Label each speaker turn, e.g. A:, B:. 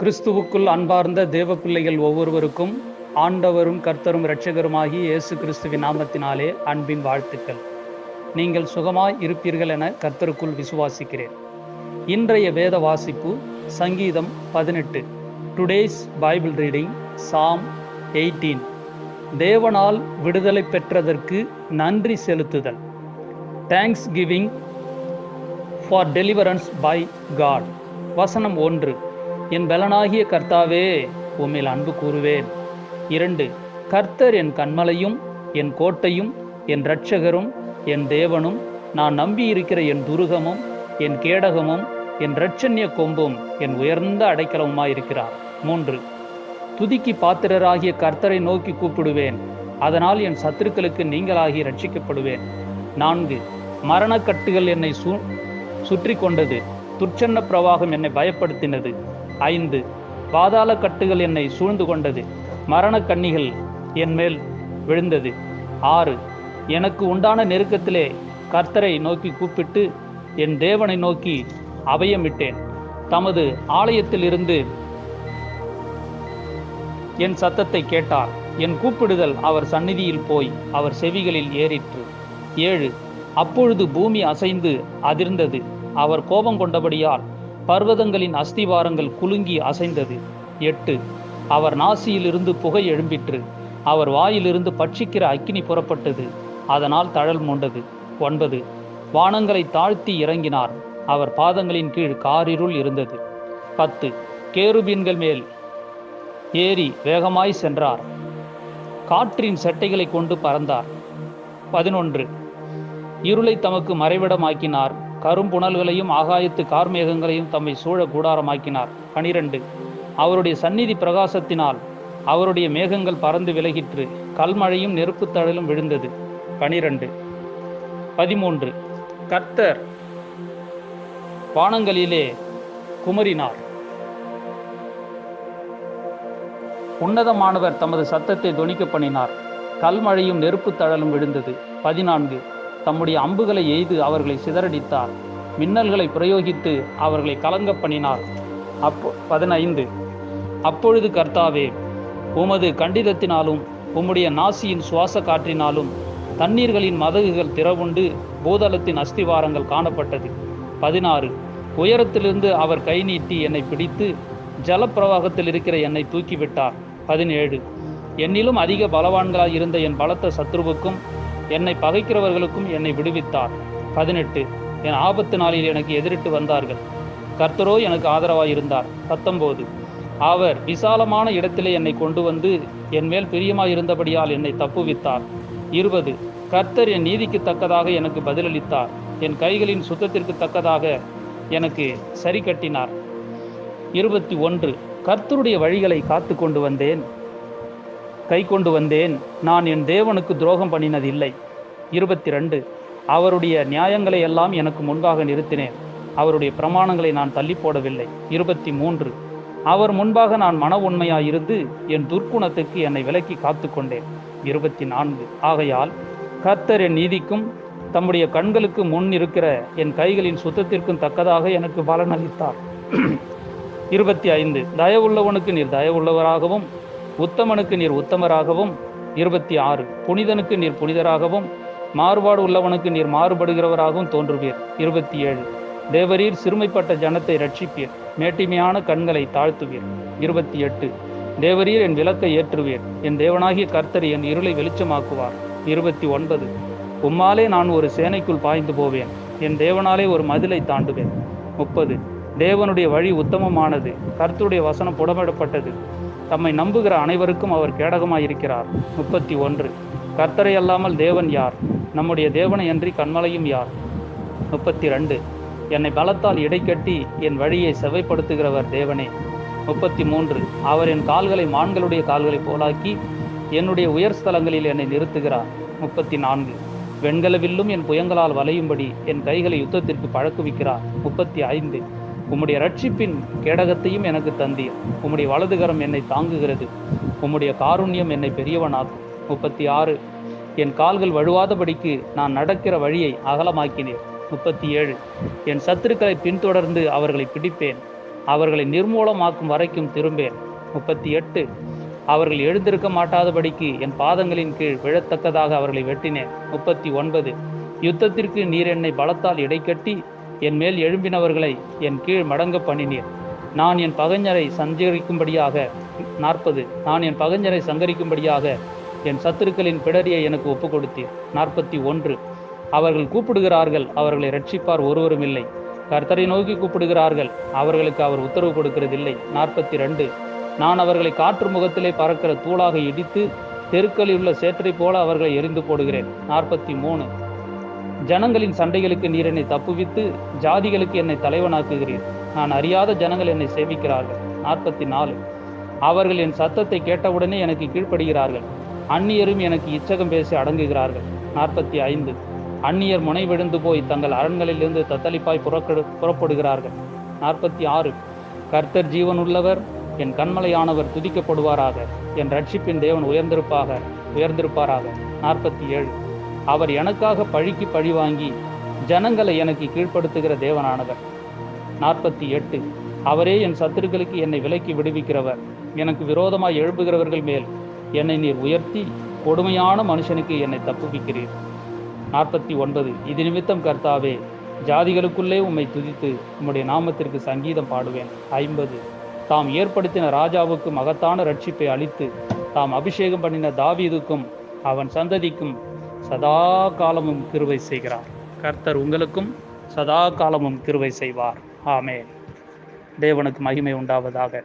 A: கிறிஸ்துவுக்குள் அன்பார்ந்த தேவ பிள்ளைகள் ஒவ்வொருவருக்கும் ஆண்டவரும் கர்த்தரும் இரட்சகருமாகி இயேசு கிறிஸ்துவின் நாமத்தினாலே அன்பின் வாழ்த்துக்கள். நீங்கள் சுகமாய் இருப்பீர்கள் என கர்த்தருக்குள் விசுவாசிக்கிறேன். இன்றைய வேத வாசிப்பு சங்கீதம் பதினெட்டு. Today's Bible reading psalm eighteen தேவனால் விடுதலை பெற்றதற்கு நன்றி செலுத்துதல். Thanks giving for deliverance by God வசனம் ஒன்று. என் பலனாகிய கர்த்தாவே உம்மில் அன்பு கூறுவேன். இரண்டு கர்த்தர் என் கண்மலையும் என் கோட்டையும் என் இரட்சகரும் என் தேவனும் நான் நம்பியிருக்கிற என் துருகமும் என் கேடகமும் என் இரட்சண்ய கொம்பும் என் உயர்ந்த அடைக்கலமுமாயிருக்கிறார். மூன்று துதிக்கு பாத்திரராகிய கர்த்தரை நோக்கி கூப்பிடுவேன். அதனால் என் சத்துருக்களுக்கு நீங்களாகி ரட்சிக்கப்படுவேன் நான்கு மரணக்கட்டுகள் என்னை சு சுற்றி கொண்டது துர்ச்சன்ன பிரவாகம் என்னை பயப்படுத்தினது. ஐந்து. பாதாள கட்டுகள் என்னை சூழ்ந்து கொண்டது. மரண கண்ணிகள் என் மேல் விழுந்தது. ஆறு. எனக்கு உண்டான நெருக்கத்திலே கர்த்தரை நோக்கி கூப்பிட்டு என் தேவனை நோக்கி அபயமிட்டேன். தமது ஆலயத்திலிருந்து என் சத்தத்தை கேட்டார். என் கூப்பிடுதல் அவர் சந்நிதியில் போய் அவர் செவிகளில் ஏறிற்று. ஏழு. அப்பொழுது பூமி அசைந்து அதிர்ந்தது. அவர் கோபம் கொண்டபடியால் பர்வதங்களின் அஸ்திவாரங்கள் குலுங்கி அசைந்தது. எட்டு அவர் நாசியிலிருந்து புகை எழும்பிற்று. அவர் வாயிலிருந்து பட்சிக்கிற அக்கினி புறப்பட்டது. அதனால் தழல் மூண்டது. ஒன்பது வானங்களை தாழ்த்தி இறங்கினார். அவர் பாதங்களின் கீழ் காரிருள் இருந்தது. பத்து கேருபீன்கள் மேல் ஏறி வேகமாய் சென்றார். காற்றின் செட்டைகளை கொண்டு பறந்தார். பதினொன்று இருளை தமக்கு மறைவிடமாக்கினார். கரும்புணல்களையும் ஆகாயத்து கார்மேகங்களையும் தம்மை சூழ கூடாரமாக்கினார். பனிரெண்டு. அவருடைய சந்நிதி பிரகாசத்தினால் அவருடைய மேகங்கள் பறந்து விலகிற்று கல்மழையும் நெருப்புத் தழலும் விழுந்தது. பனிரெண்டு. பதிமூன்று. கர்த்தர் வானங்களிலே குமரினார். உன்னதமானவர் தமது சத்தத்தை துணிக்க பண்ணினார். கல்மழையும் நெருப்புத் தழலும் விழுந்தது. பதினான்கு. தம்முடைய அம்புகளை எய்து அவர்களை சிதறடித்தார். மின்னல்களை பிரயோகித்து அவர்களை கலங்க பண்ணினார். அப்போ பதினைந்து. அப்பொழுது கர்த்தாவே உமது கண்டிதத்தினாலும் உம்முடைய நாசியின் சுவாச காற்றினாலும் தண்ணீர்களின் மதகுகள் திறவுண்டு பூதளத்தின் அஸ்திவாரங்கள் காணப்பட்டது. பதினாறு. உயரத்திலிருந்து அவர் கை நீட்டி என்னை பிடித்து ஜலப்பிரவாகத்தில் இருக்கிற என்னை தூக்கிவிட்டார். பதினேழு. என்னிலும் அதிக பலவான்களாய் இருந்த என் பலத்த சத்ருவுக்கும் என்னை பகைக்கிறவர்களுக்கும் என்னை விடுவித்தார். பதினெட்டு என் ஆபத்து நாளில் எனக்கு எதிரிட்டு வந்தார்கள். கர்த்தரோ எனக்கு ஆதரவாக இருந்தார் பத்தொம்போது அவர் விசாலமான இடத்திலே என்னை கொண்டு வந்து என் மேல் பிரியமாயிருந்தபடியால் என்னை தப்புவித்தார். இருபது கர்த்தர் என் நீதிக்கு தக்கதாக எனக்கு பதிலளித்தார். என் கைகளின் சுத்தத்திற்கு தக்கதாக எனக்கு சரி கட்டினார். இருபத்தி ஒன்று கர்த்தருடைய வழிகளை காத்து கொண்டு வந்தேன். கை கொண்டு வந்தேன். நான் என் தேவனுக்கு துரோகம் பண்ணினதில்லை. இருபத்தி ரெண்டு அவருடைய நியாயங்களை எல்லாம் எனக்கு முன்பாக நிறுத்தினேன். அவருடைய பிரமாணங்களை நான் தள்ளி போடவில்லை. இருபத்தி மூன்று அவர் முன்பாக நான் மன உண்மையாயிருந்து என் துர்க்குணத்துக்கு என்னை விலக்கி காத்து கொண்டேன். இருபத்தி நான்கு ஆகையால் கர்த்தர் என் நீதிக்கும் தம்முடைய கண்களுக்கு முன் இருக்கிற என் கைகளின் சுத்தத்திற்கும் தக்கதாக எனக்கு பலன் அளித்தார் இருபத்தி ஐந்து. தயவுள்ளவனுக்கு நீர் தயவுள்ளவராகவும் உத்தமனுக்கு நீர் உத்தமராகவும் இருபத்தி ஆறு புனிதனுக்கு நீர் புனிதராகவும் மாறுபாடு உள்ளவனுக்கு நீர் மாறுபடுகிறவராகவும் தோன்றுவீர். இருபத்தி ஏழு தேவரீர் சிறுமைப்பட்ட ஜனத்தை ரட்சிப்பீர் மேட்டிமையான கண்களை தாழ்த்துவீர். இருபத்தி எட்டு தேவரீர் என் விளக்கை ஏற்றுவீர். என் தேவனாகிய கர்த்தர் என் இருளை வெளிச்சமாக்குவார். இருபத்தி ஒன்பது உம்மாலே நான் ஒரு சேனைக்குள் பாய்ந்து போவேன். என் தேவனாலே ஒரு மதிலை தாண்டுவேன். முப்பது தேவனுடைய வழி உத்தமமானது. கர்த்தருடைய வசனம் புடமிடப்பட்டது. தம்மை நம்புகிற அனைவருக்கும் அவர் கேடகமாயிருக்கிறார். முப்பத்தி ஒன்று. கர்த்தரை அல்லாமல் தேவன் யார்? நம்முடைய தேவனை அன்றி கண்மலையும் யார்? முப்பத்தி ரெண்டு. என்னை பலத்தால் இடைக்கட்டி என் வழியை செவைப்படுத்துகிறவர் தேவனே. முப்பத்தி மூன்று. அவர் என் கால்களை மான்களுடைய கால்களை போலாக்கி என்னுடைய உயர் ஸ்தலங்களில் என்னை நிறுத்துகிறார். முப்பத்தி நான்கு. வெண்கலவில்லும் என் புயங்களால் வளையும்படி என் கைகளை யுத்தத்திற்கு பழக்குவிக்கிறார். முப்பத்தி ஐந்து. உம்முடைய ரட்சிப்பின் கேடகத்தையும் எனக்கு தந்தீர். உம்முடைய வலதுகரம் என்னை தாங்குகிறது. உம்முடைய காருண்யம் என்னை பெரியவனாகும். முப்பத்தி ஆறு என் கால்கள் வழுவாதபடிக்கு நான் நடக்கிற வழியை அகலமாக்கினீர். முப்பத்தி ஏழு என் சத்துருக்களை பின்தொடர்ந்து அவர்களை பிடிப்பேன். அவர்களை நிர்மூலமாக்கும் வரைக்கும் திரும்பேன். முப்பத்தி எட்டு அவர்கள் எழுந்திருக்க மாட்டாதபடிக்கு என் பாதங்களின் கீழ் விழத்தக்கதாக அவர்களை வெட்டினேன். முப்பத்தி ஒன்பது. யுத்தத்திற்கு நீர் என்னை பலத்தால் இடைக்கட்டி என் மேல் எழும்பினவர்களை என் கீழ் மடங்க பண்ணினீர். நான் என் பகைஞரை சஞ்சரிக்கும்படியாக நாற்பது நான் என் பகைஞரை சங்கரிக்கும்படியாக என் சத்துருக்களின் பிடரியை எனக்கு ஒப்புக் கொடுத்தீர். நாற்பத்தி ஒன்று அவர்கள் கூப்பிடுகிறார்கள் அவர்களை ரட்சிப்பார் ஒருவரும் இல்லை. கர்த்தரை நோக்கி கூப்பிடுகிறார்கள் அவர்களுக்கு அவர் உத்தரவு கொடுக்கிறதில்லை. நாற்பத்தி ரெண்டு நான் அவர்களை காற்று முகத்திலே பறக்கிற தூளாக இடித்து தெருக்களில் உள்ள சேற்றை போல அவர்களை எரிந்து போடுகிறேன். நாற்பத்தி மூணு ஜனங்களின் சண்டைகளுக்கு நீர் என்னை தப்புவித்து ஜாதிகளுக்கு என்னை தலைவனாக்குகிறீர். நான் அறியாத ஜனங்கள் என்னை சேவிக்கிறார்கள் நாற்பத்தி நாலு அவர்கள் என் சத்தத்தை கேட்டவுடனே எனக்கு கீழ்ப்படுகிறார்கள். அந்நியரும் எனக்கு இச்சகம் பேசி அடங்குகிறார்கள். நாற்பத்தி ஐந்து அந்நியர் முனை விழுந்து போய் தங்கள் அரண்களிலிருந்து தத்தளிப்பாய் புறக்கெடு புறப்படுகிறார்கள். நாற்பத்தி ஆறு கர்த்தர் ஜீவனுள்ளவர் என் கண்மலையானவர் துதிக்கப்படுவாராக. என் ரட்சிப்பின் தேவன் உயர்ந்திருப்பாக உயர்ந்திருப்பாராக. நாற்பத்தி ஏழு அவர் எனக்காக பழிக்கு பழி வாங்கி ஜனங்களை எனக்கு கீழ்ப்படுத்துகிற தேவனானவர். நாற்பத்தி எட்டு. அவரே என் சத்துருக்களுக்கு என்னை விலக்கி விடுவிக்கிறவர். எனக்கு விரோதமாய் எழும்புகிறவர்கள் மேல் என்னை நீர் உயர்த்தி கொடுமையான மனுஷனுக்கு என்னை தப்புவிக்கிறீர். நாற்பத்தி ஒன்பது. இது நிமித்தம் கர்த்தாவே ஜாதிகளுக்குள்ளே உம்மை துதித்து உம்முடைய நாமத்திற்கு சங்கீதம் பாடுவேன். ஐம்பது. தாம் ஏற்படுத்தின ராஜாவுக்கு மகத்தான ரட்சிப்பை அளித்து தாம் அபிஷேகம் பண்ணின தாவீதுக்கும் அவன் சந்ததிக்கும் சதா காலமும் கிருவை செய்கிறார். கர்த்தர் உங்களுக்கும் சதா காலமும் கிருவை செய்வார். ஆமே தேவனுக்கு மகிமை உண்டாவதாக.